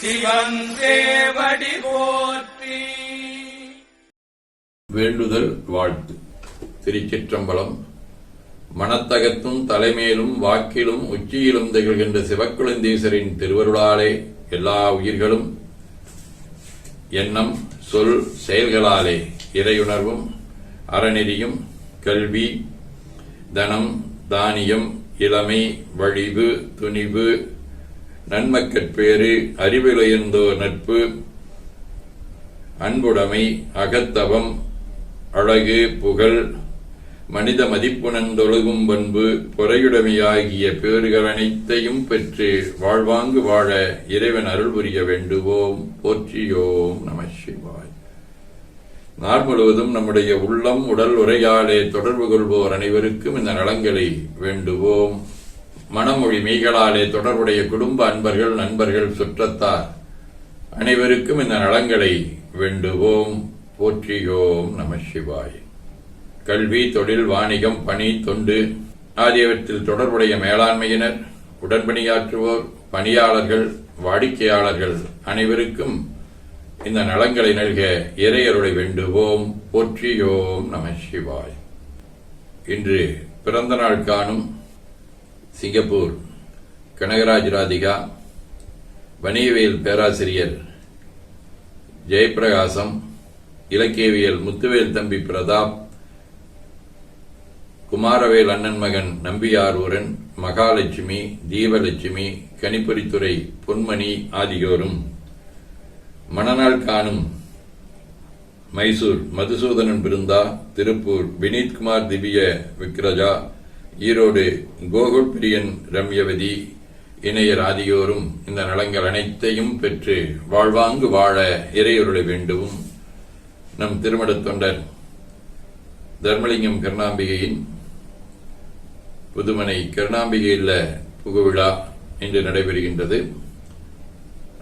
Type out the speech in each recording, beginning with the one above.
சிவன் போற்றி. வேண்டுதல் வாழ்த்து. திருச்சிற்றம்பலம். மனத்தகத்தும் தலைமையிலும் வாக்கிலும் உச்சியிலும் திகழ்கின்ற சிவக்குழந்தீசரின் திருவருளாலே எல்லா உயிர்களும் எண்ணம் சொல் செயல்களாலே இறையுணர்வும் அறநெறியும் கல்வி தனம் தானியம் இளமை வழிவு துணிவு நன்மக்கற்பேறு அறிவிலையந்தோ நட்பு அன்புடைமை அகத்தவம் அழகு புகழ் மனித மதிப்புணர்ந்தொழுகும் பண்பு பொறையுடைமையாகிய பேறுகள் அனைத்தையும் பெற்று வாழ்வாங்கு வாழ இறைவன் அருள் புரிய வேண்டுவோம். போற்றியோம் நம சிவாய். நாள் முழுவதும் நம்முடைய உள்ளம் உடல் உரையாலே தொடர்பு கொள்வோர் அனைவருக்கும் இந்த நலங்களை வேண்டுவோம். மனமொழி மெய்களாலே தொடர்புடைய குடும்ப அன்பர்கள் நண்பர்கள் சுற்றத்தார் அனைவருக்கும் இந்த நலங்களை வேண்டுவோம். போற்றியோம் நம சிவாய். கல்வி தொழில் வாணிகம் பணி தொண்டு ஆகியவற்றில் தொடர்புடைய மேலாண்மையினர் உடன்பணியாற்றுவோர் பணியாளர்கள் வாடிக்கையாளர்கள் அனைவருக்கும் இந்த நலங்களை நல்க இறையருளை வேண்டுவோம். போற்றியோம் நம சிவாய். இன்று பிறந்த நாள் காணும் சிங்கப்பூர். கனகராஜ் ராதிகா வணிகவியல் பேராசிரியர் ஜெயப்பிரகாசம் இலக்கியவியல் முத்துவேல் தம்பி பிரதாப் குமாரவேல் அண்ணன் மகன் நம்பியாரூரன் மகாலட்சுமி தீபலட்சுமி கணிப்பொறித்துறை பொன்மணி ஆகியோரும். மணநாள் காணும் மைசூர் மதுசூதனன் பிருந்தா திருப்பூர் வினீத்குமார் திவ்ய விக்ரஜா ஈரோடு கோகுல் பிரியன் ரம்யவதி இணைய ஆகியோரும் இந்த நலங்கள் அனைத்தையும் பெற்று வாழ்வாங்கு வாழ இறையொருளை வேண்டுவும். நம் திருமணத் தொண்டர் தர்மலிங்கம் கருணாம்பிகையின் புதுமனை கருணாம்பிகையில் புகுவிழா இன்று நடைபெறுகின்றது.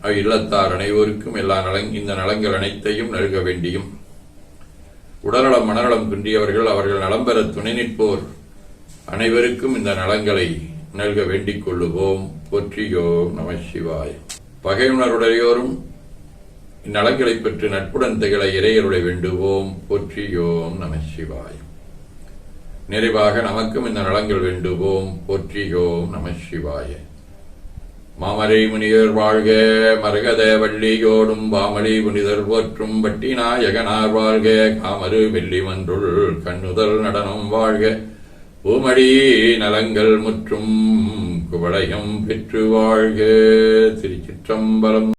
அவ் இல்லத்தார் அனைவருக்கும் எல்லா நலங் இந்த நலங்கள் அனைத்தையும் நல்க வேண்டியும். உடல்நலம் மனநலம் குன்றியவர்கள் அவர்கள் நலம் பெற துணை நிற்போர். அனைவருக்கும் இந்த நலங்களை நல்க வேண்டிக் கொள்ளுவோம். போற்றியோ நம சிவாய். பகையுணருடையோரும் இந்நலங்களை பெற்று நட்புடன் திகழ இறையருளை வேண்டுவோம். போற்றியோம் நம சிவாய். நிறைவாக நமக்கும் இந்த நலங்கள் வேண்டுவோம். போற்றியோம் நம சிவாய. மாமரை முனிவர் வாழ்க மரகத வள்ளியோடும் பாமலி புனிதர் போற்றும் வட்டிநாயகனார் வாழ்க காமரு வெள்ளி மன்றுள் கண்ணுதல் நடனம் வாழ்க. பூமடி நலங்கள் முற்றும் குவளையம் பெற்று வாழ்க. திருச்சிற்றம்பலம்